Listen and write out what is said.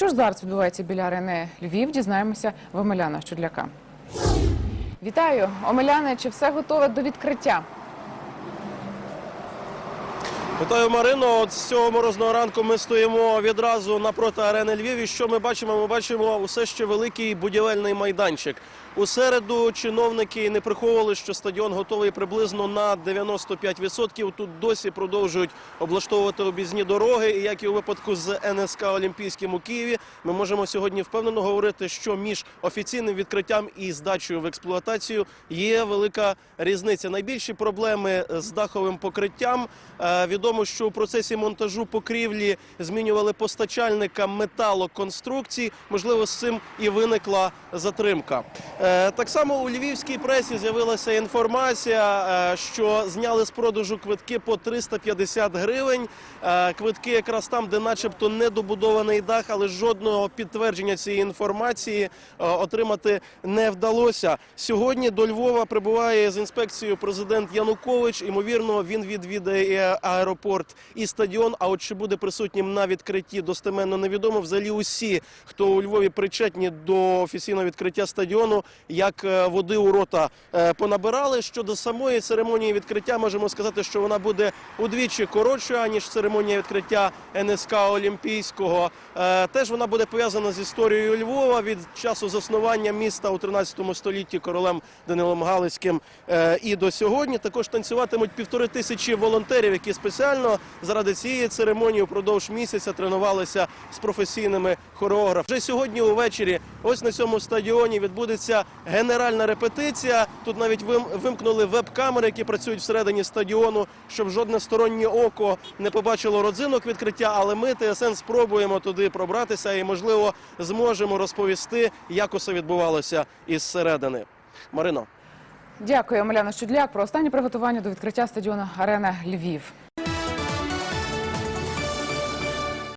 Що ж зараз відбувається біля арени Львів? Дізнаємося в Омеляна Щудляка. Вітаю, Омеляне. Чи все готове до відкриття? Вітаю, Марино. От з цього морозного ранку ми стоїмо відразу напроти арени Львів. І що ми бачимо? Ми бачимо усе ще великий будівельний майданчик. У середу чиновники не приховували, що стадіон готовий приблизно на 95%. Тут досі продовжують облаштовувати об'їзні дороги. І як і у випадку з НСК Олімпійським у Києві, ми можемо сьогодні впевнено говорити, що між офіційним відкриттям і здачею в експлуатацію є велика різниця. Найбільші проблеми з даховим покриттям. Е, Відомо, що у процесі монтажу покрівлі змінювали постачальника металоконструкцій. Можливо, з цим і виникла затримка. Е, Так само у львівській пресі з'явилася інформація, е, що зняли з продажу квитки по 350 гривень. Е, Квитки якраз там, де, начебто, недобудований дах, але жодного підтвердження цієї інформації отримати не вдалося. Сьогодні до Львова прибуває з інспекцією президент Янукович. Ймовірно, він відвідає аеропорт і стадіон. А от чи буде присутнім на відкритті достеменно невідомо. Взагалі усі, хто у Львові причетні до офіційного відкриття стадіону, як е, води у рота е, понабирали. Щодо самої церемонії відкриття, можемо сказати, що вона буде удвічі коротшою ніж церемонія відкриття НСК Олімпійського. Е, Теж вона буде пов'язана з історією Львова від часу заснування міста у 13 столітті королем Данилом Галицьким і до сьогодні. Також танцюватимуть півтори тисячі волонтерів, які спеціально заради цієї церемонії упродовж місяця тренувалися з професійними хореографами. Вже сьогодні увечері, ось на цьому стадіоні, відбудеться генеральна репетиція. Тут навіть вим- вимкнули веб-камери, які працюють всередині стадіону, щоб жодне стороннє око не побачило родзинок відкриття. Але ми ТСН спробуємо туди пробратися і, можливо, зможемо розповісти, як усе відбувалося із середини. Марино. Дякую, Омеляна Щудляк, про останні приготування до відкриття стадіону Арена Львів.